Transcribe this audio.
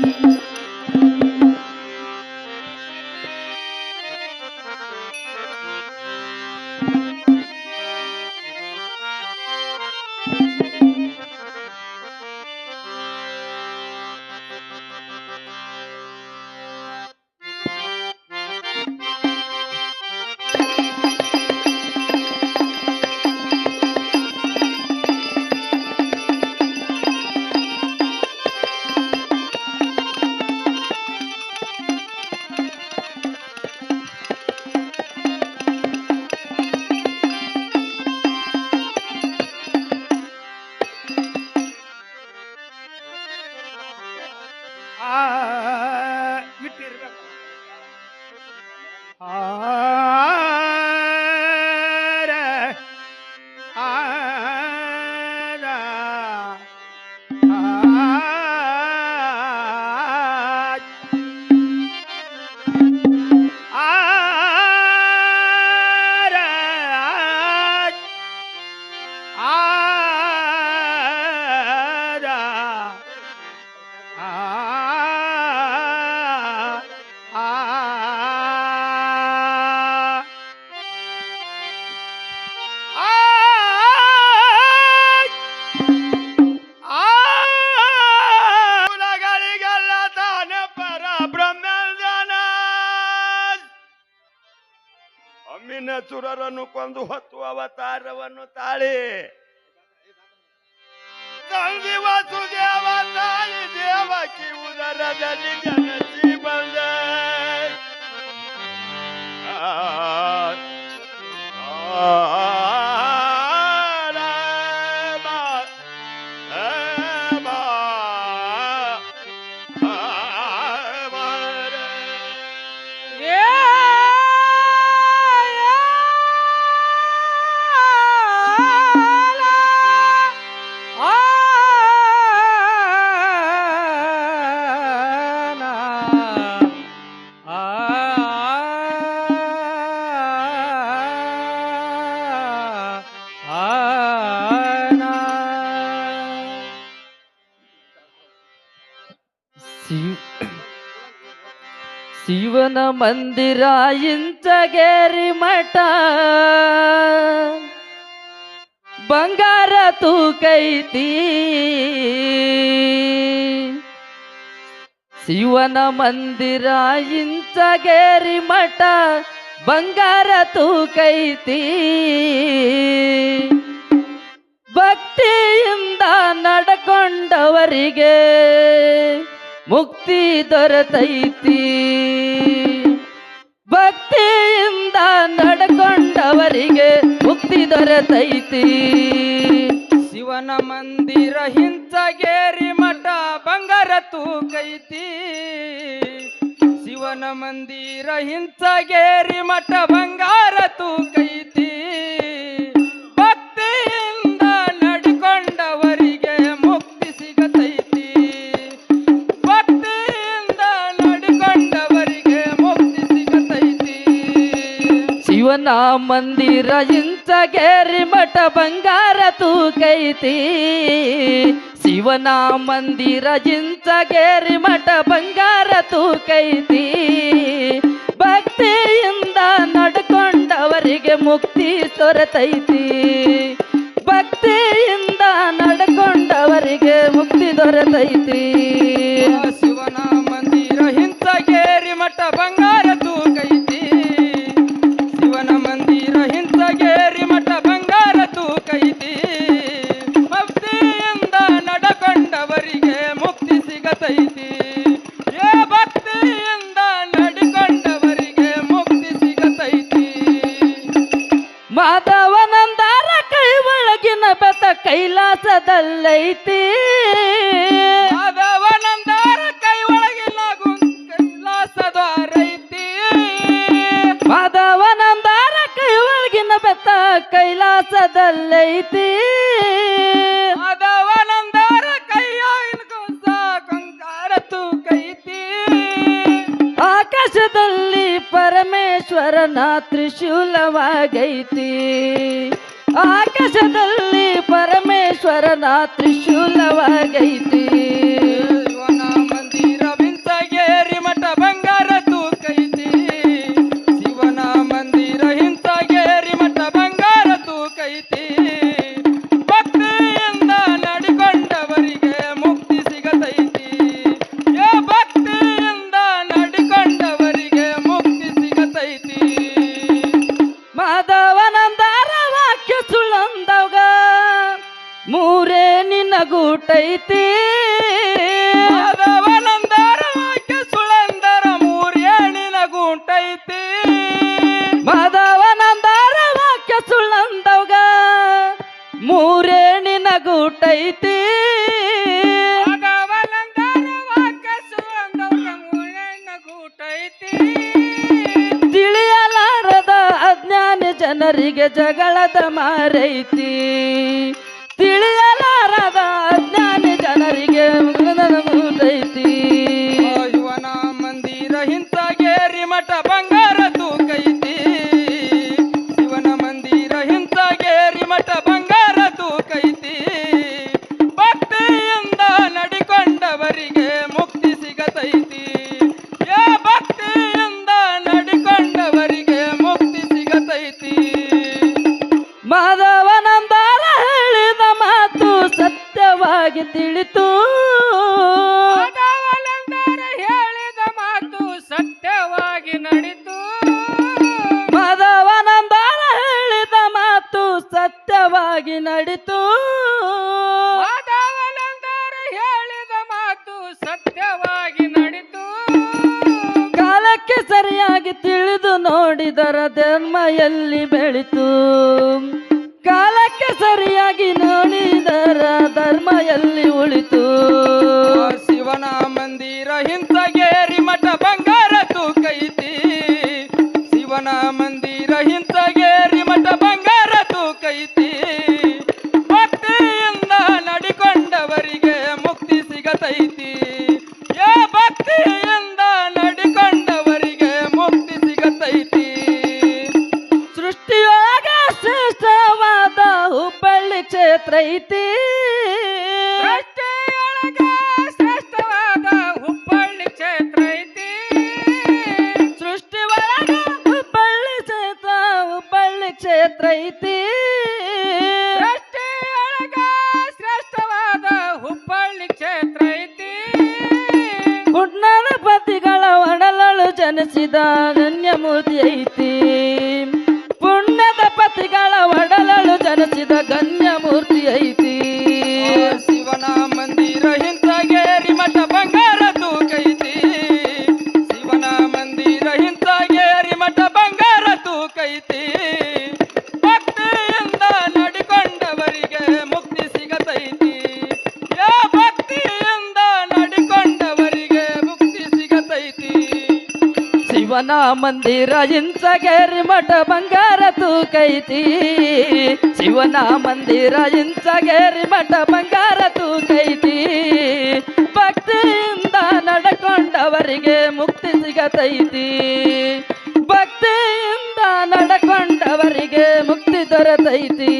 Música ಸುರರನ್ನು ಕೊಂದು ಹೊತ್ತು ಅವತಾರವನ್ನು ತಾಳಿ. ತಂಗಿ ವಸುದೇವ ತಾಯಿ ದೇವಕಿ ಉದರದಲ್ಲಿ ಜನಸಿ ಶಿವನ ಮಂದಿರ ಇಂಚಗೇರಿ ಮಠ. ಬಂಗಾರ ತೂಕೈತಿ. ಶಿವನ ಮಂದಿರ ಇಂಚಗೇರಿ ಮಠ, ಬಂಗಾರ ತೂಕೈತಿ. ಭಕ್ತಿಯಿಂದ ನಡ್ಕೊಂಡವರಿಗೆ ಮುಕ್ತಿ ದೊರೆತೈತಿ. ಭಕ್ತಿಯಿಂದ ನಡ್ಕೊಂಡವರಿಗೆ ಮುಕ್ತಿ ದೊರೆತೈತಿ. ಶಿವನ ಮಂದಿರ ಹಿಂಸಗೇರಿ ಮಠ ಬಂಗಾರ ತೂಕೈತಿ. ಶಿವನ ಮಂದಿರ ಹಿಂಸಗೇರಿ ಮಠ ಬಂಗಾರ ತೂಕೈತಿ. ಶಿವನ ಮಂದಿರ ಇಂಚಗೇರಿ ಮಠ ಬಂಗಾರ ತೂಕೈತಿ. ಶಿವನ ಮಂದಿರ ಇಂಚಗೇರಿ ಮಠ ಬಂಗಾರ ತೂಕೈತಿ. ಭಕ್ತಿಯಿಂದ ನಡ್ಕೊಂಡವರಿಗೆ ಮುಕ್ತಿ ದೊರೆತೈತಿ. ಭಕ್ತಿಯಿಂದ ನಡ್ಕೊಂಡವರಿಗೆ ಮುಕ್ತಿ ದೊರೆತೈತಿ. ಶಿವನ ಮಂದಿರ ಹಿಂಚಗೇರಿ ಮಠ ಬಂಗಾರ ಕೈಲಾಸದಲ್ಲೈತಿ ಮಾಧವನಂದಾರ ಕೈ ಒಳಗಿಲ್ಲ ಗುಂ- ಕೈಲಾಸದ್ವಾರೈತಿ? ಮಾಧವನಂದಾರ ಕೈ ಒಳಗಿನ ಬೆತ್ತ ಕೈಲಾಸದಲ್ಲೈತಿ? ಮಾಧವನಂದಾರ ಕೈಯಾಗಿನ ಕೊಂಸ ಕಂಕಾರ ತೂಕೈತಿ? ಆಕಾಶದಲ್ಲಿ ಪರಮೇಶ್ವರನ ತ್ರಿಶೂಲವಾಗೈತಿ? ಆಕಾಶದಲ್ಲಿ ಪರಮೇಶ್ವರನ ತ್ರಿಶೂಲವಾಗೈತಿ. ಮೂರೇ ನಿನ್ನ ಗೂಟೈತಿ ಅದವನಂದರ ವಾಕ್ಯ ಸುಳಂದರ ಮೂರೇ ನಿನ್ನ ಗೂಟೈತಿ ಮದವನಂದರ ವಾಕ್ಯ ಸುಳ್ಳಂದವಗ ಮೂರೇ ನಿನ್ನ ಗೂಟೈತಿ ತಿಳಿಯಲಾರದ ಅಜ್ಞಾನ ಜನರಿಗೆ ಜಗಳದ ಮಾರೈತಿ. ತಿಳಿಯಲಾರದ ಸತ್ಯವಾಗಿ ತಿಳಿತು. ಹೇಳಿದ ಮಾತು ಸತ್ಯವಾಗಿ ನಡಿತು. ಮಾಧವನಂದಾರ ಹೇಳಿದ ಮಾತು ಸತ್ಯವಾಗಿ ನಡಿತು. ಮಾಧವಲಂದರ ಹೇಳಿದ ಮಾತು ಸತ್ಯವಾಗಿ ನಡಿತು. ಕಾಲಕ್ಕೆ ಸರಿಯಾಗಿ ತಿಳಿದು ನೋಡಿದರ ಧರ್ಮ ಎಲ್ಲಿ ಬೆಳಿತು. ಕಾಲಕ್ಕೆ ಸರಿಯಾಗಿ ನೋಡಿದರ ಧರ್ಮ ಎಲ್ಲಿ ಉಳಿತು. ಒಡಲಳು ಅನನ್ಯ ಗಣ್ಯಮೂರ್ತಿ ಐತಿ. ಪುಣ್ಯದ ಪತಿಗಳ ಒಡಲಳು ಜನಿಸಿದ ಗಣ್ಯಮೂರ್ತಿ ಐತಿ. ಆ ಶಿವನ ಮಂದಿರ ಹಿಂತಗೇರಿ ಮಠ ಬಂಗಾರ ತೂಕೈತಿ ಶಿವನ ಮಂದಿರ ಹಿಂತಗೇರಿ ಮಠ ಬಂಗಾರ ತೂಕೈತಿ ಶಿವನ ಮಂದಿರ ಇಂಚಗೇರಿ ಮಠ ಬಂಗಾರ ತೂಕೈತಿ ಶಿವನ ಮಂದಿರ ಇಂಚಗೇರಿ ಮಠ ಬಂಗಾರ ತೂಕೈತಿ ಭಕ್ತಿಯಿಂದ ನಡ್ಕೊಂಡವರಿಗೆ ಮುಕ್ತಿ ಸಿಗತೈತಿ. ಭಕ್ತಿಯಿಂದ ನಡ್ಕೊಂಡವರಿಗೆ ಮುಕ್ತಿ ದೊರೆತೈತಿ.